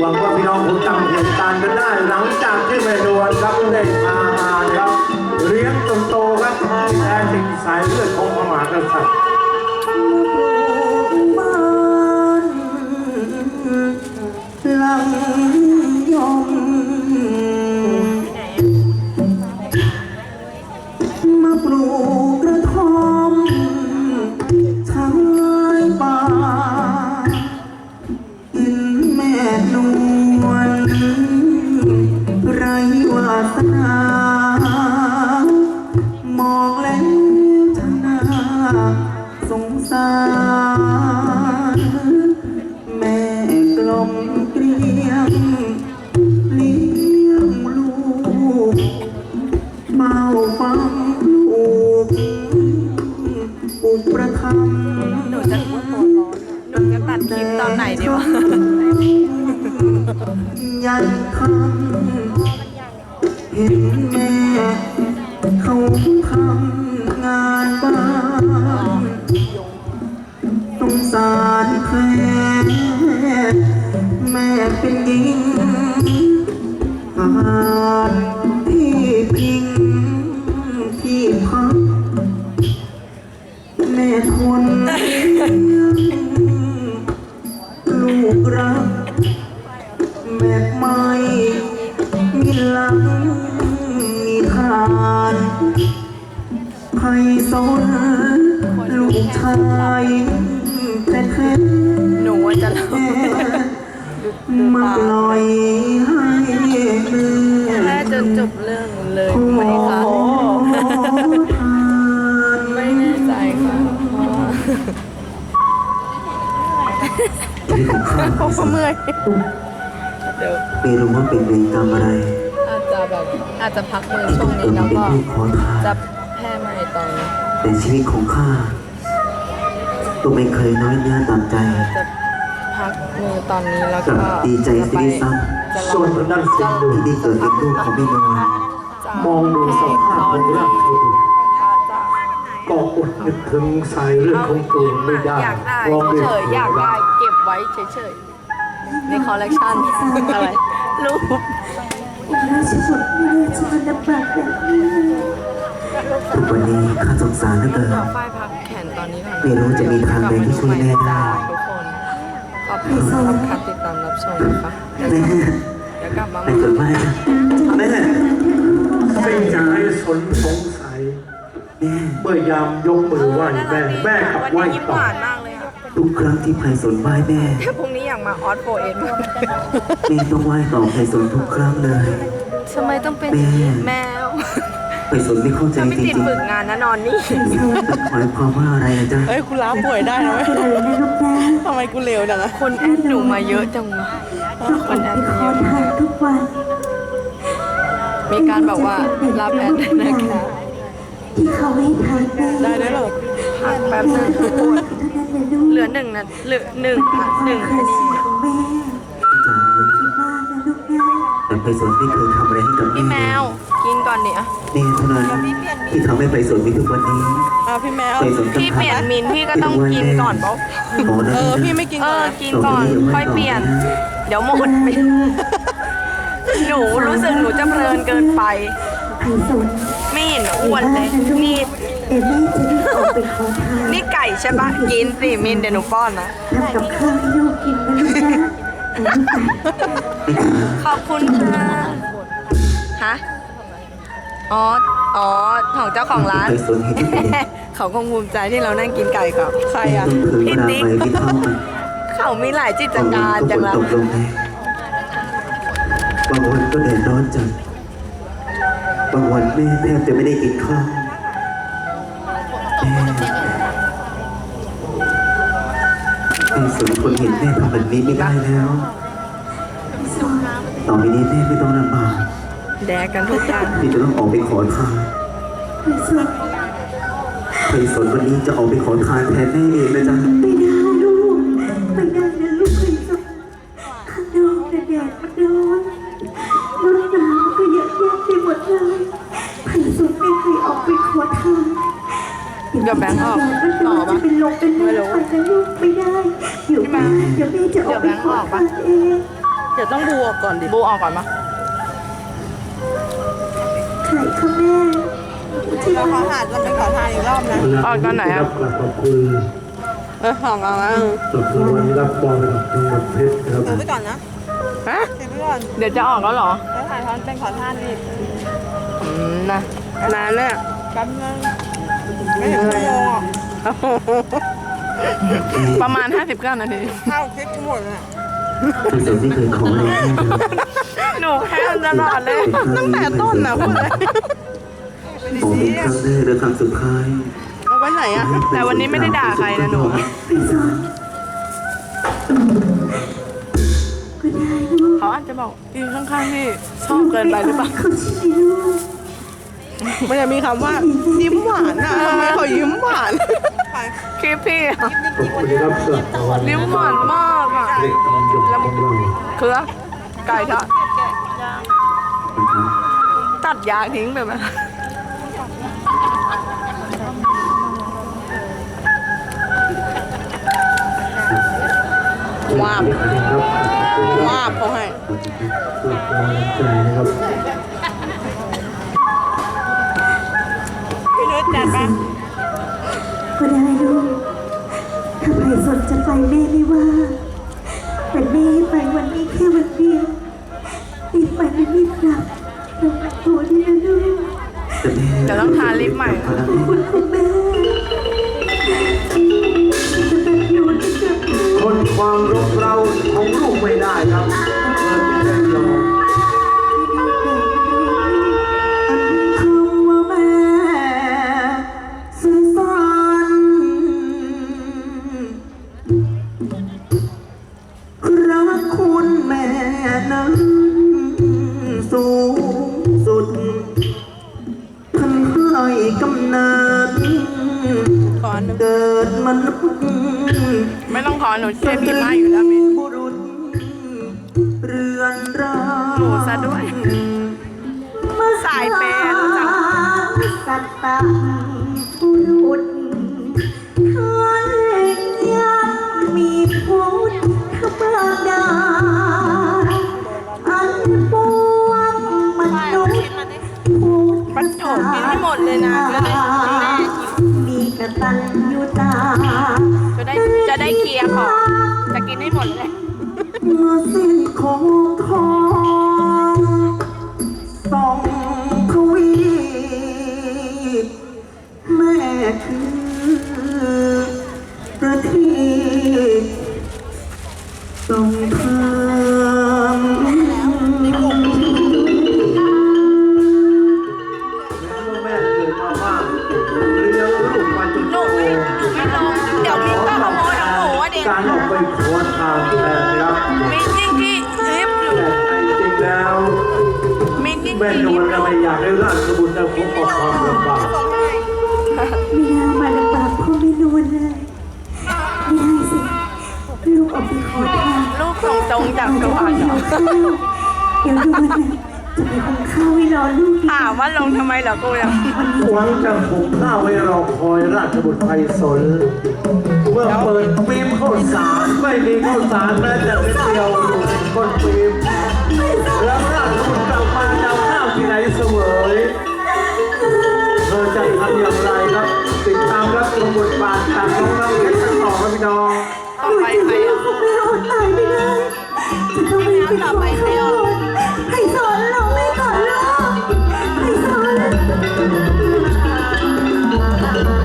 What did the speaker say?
หวังว่าพี่น้องคงจำเหตุการณ์กันได้ หลังจากที่แม่นวลครับได้พามาครับเลี้ยงจนโตครับแท้จริงสายเลือดของพระมหากษัตริย์บ้านหลัง ยันคำเห็นแม่เขาทำงานบ้านสงสารแค่แม่เป็นหญิงผ่านที่พิงที่พักแม่ทน มาปล่อยให้มือแค่จนจบเรื่องเลยขอไหมคะทานไม่แน่ใจค่ะเพราะว่าชีวิตของข้าเพราะว่าเมื่อยเดี๋ยวไม่รู้ว่าเป็นเวรกรรมอะไรอาจจะแบบอาจจะพักมือช่วงตนี้นแล้วเป็นก็ผู้ขอทานจะแพร่ใหม่ตอนแต่ชีวิตของข้าตัวไม่เคยน้อยเนื้อต่ำใจจะ พักมือตอนนี้แล้วกลัก็บดีใจจะสิไปริซ้จะส่วนทางด้านสิงห์ดูที่ได้เกิดเป็นลูกของพี่นวลมองดูสภาพของร่างเธอจะก็อดนึกถึงสายเลือดของตัวเองไม่ได้อยากได้ร้องเรียนเฉยๆอยากได้เก็บไว้เฉยๆในคอลเลกชันอะไรรูปราชบุตรไม่น่าจะมาลำบากแบบนี้ทุกวันนี้ข้าสงสารเหลือเกินขอฝ้ายพักแขนตอนนี้ก่อนไม่รู้จะมีทางใดที่ช่วยแม่ได้ ทุกคนขอบคุณสำหรับการติดตามรับชมนะคะเดี๋ยวแม่เดี๋ยวกลับมาใหไม่ เกิดไม่แม่ไม่อยากให้สนสงสัย แม่เมื่อยามยกมือไหว้แม่แม่กลับไหว้วันนี้ยิ้มตหอบวานมากเลยอะทุกครั้งที่ไพศาลไหว้แม่ แต่พรุ่งนี้อยากมาออสโฟเอ็นแม่ต้องไหว้ต่อไพศาลทุกครั้งเลย ทำไมต้องเป็นอย่างนี้แมว ไพศาลไม่เข้าใจถ้าไม่จติริดงฝึกงานนะนอนนี่ ๆหมายความว่าอะไรนะจ๊ะเฮ้ยกูล้าป่วยได้นะเว้ยเลยนะลูกนะทำไมกูเร็วจังอะคนแอดหนูมาเยอะจังวะคนแอดไปมาขเยออะทานทุกวันมีการบอกว่ารับแอดด้วยนะคะที่เขาให้ทานแม่ได้ได้เหรอพักแป๊บนึงทุกคนเท่านั้นเลยลูกเหลือหนึ่งนะเหลือหนึ่งค่ะหนึ่งเคคยดีสุขของแม่ แต่ไพศาลไม่เคยทำอะไรให้กับพี่แม่แมวกินก่อนดิอะแม่เท่านั้นที่ทำให้ไพศาลมีทุกวันนี้อะพี่แมวไพศาลพี่เปลี่ยนมินพี่ก็ต้องกินก่อนเปล่าขอนะเออพี่ไม่กินเอก่อนอนะกินก่อนค่อยเปลี่ยน เดี๋ยวหมดไปหนูรู้สึกหนูจะเพลินเกินไปไผ่สนไม่เห็นอ้วนเลยนี่เดี๋ยวแม่จะรีบออกไปขอทานนี่ไก่ใช่ปะกินสิมินเดี๋ยวหนูป้อนนะทำกับข้าวให้ลูกกินนะลูกนะแต่ลูกนะ ขอบคุณค่ะฮะอ๋อ อ๋อ ของเจ้าของร้านไพศาลเห็นทุกคนเขาคงภูมิใจที่เรานั่งกินไก่กับใครอะต้องถึงเวลาไปที่เข้ามันเขามีหลายจิตบางวัการนก็จัฝงนละตกลงแรงบางวันก็แดดร้อนจัดบางวันแม่แทบจะไม่ได้กินข้าวแม่ไอ้สนคนเห็นแม่ทำแบบนี้ไม่ได้แล้ว ต่อไปนี้แม่ไม่ต้องลำบากแดกกันทุกอย่างที่จะต้องออกไปขอทานไผ่สนไอ้สนวันนี้จะออกไปขอทานแทนแม่เองนะจ๊ะไม่ได้ลูกไม่ได้นะลูกไผ่สนข้างนอกน่ะแดดมันร้อนรถน้ำก็เยอะแยะไปหมดเลยไผ่สนไม่เคยออกไปขอทานเดี๋ยวแบงค์ออกต่อปะจะเป็นลมเป็นแม่ไปนะลูกไม่ได้เดี๋ยวแม่เดี๋ยวแม่จะออกไปขอทานเอง ดี๋ยวต้องบูออกก่อนดิบูออกก่อนปะใครคะแม่ที่เราขอรักหาดเราเป็นขอทานอีกรอบนะออกตอนไหนอะกลับขอบคุณเออสองเอาแล้วสำหรับวันรับบอลจังหวัดเพชรครับเดี๋ยวไปก่อนนะฮะเดี๋ยวไปก่อนเดี๋ยวจะออกแล้วเหรอแล้วถ่ายทอนเป็นขอทานอีกอืมนะนานเนี่ยแป๊บนึงไม่ถึงชั่วโมงอะประมาณ 59 นาทีข้าวคลิปทั้งหมดเลยอะ เป็นสิ่งที่เคยขออะไรให้ครับหนูแค่ตลอดเลย ตั้งแต่ต้นนะพูดเลยขอเป็นครั้งแรกและครั้งสุดท้ายเอาไปไหนอะแต่วันนี้ไม่ได้ด่าใครนะหนูไปสอนก็ได้ลูกเขาอาจจะบอกอีข้างๆพี่ชอบเกินไปหรือเปล่า เขาใช่ไหมลูก มันจะมีคำว่า ยิ้มหวานอะทำไมเขายิ้มหวาน คลิปพี่อะขอบคุณครับสำหรับวันลิ้มหวานมากอะเด็กทองหยกของเราเครือไก่ทอดตัดยางทิ้งไปไหมวาบครับวาบเขาให้สุดกำลังใจนะครับ พี่นุชจัดปะ ก็ได้ลูกถ้าใครสนจะไปแม่ไม่ว่า แต่แม่ไปวันนี้แค่วันเดียวรีบไปไม่รีบกลับระวังตัวด้วยนะลูกแต่แม่เดี๋ยวต้องทาลิปใหม่ ขอนะรับขอบคุณคุณแม่จะเป็นอยู่ที่จะพูดคนความรบเราของลูกไม่ได้ครับ เกิดมนุษย์ไม่ต้องขอหนูเชื่อพี่มาอยู่แล้วพี่บุรุษเรือนร่างหนูซะด้วยสายเปย์รู้จักสัตตะผู้รุษเคยยังมีพุทธบาดาอันปวงมนุษย์พุทธปัดโถกินให้หมดเลยนะจะได้มีกตัญญูตา จะได้จะได้เคลียร์ของจะกินให้หมดเลยเมื่อสิ้นของทองสองทวีแม่คือ แม่ที่นลิวฟลต์อก็ยู่ไม่อยากให้ราชบุตรได้พบกับความลำบากไม่น่ามาลำบากพ่อไม่นวลเลยไม่ได้สิลูกออกไปขอทานลูกส่งตรงจากสวรรค์เดี๋ยวข้าวเดี๋ยวนวลน่ะจะไปหุงข้าวให้รอลูกดีกถาว่ามว่าลงทำไมเหรอกูยังหวังจะหุงข้าวไว้รอคอยราชบุตรไพศาลเมื่อเปิดปีมข้าวสารไม่มีข้าวสารแม้แต่นิดเดียวอยู่ในก้นปีมแล้ว ที่ไหนเสวยเธอจะทำอย่างไรครับ ติดตามรับชมบทบาทจากน้องน้ำเพชรกันต่อครับพี่น้อง ต่อไปใครอะไม่อดตายไม่ได้จะต้องไปขอ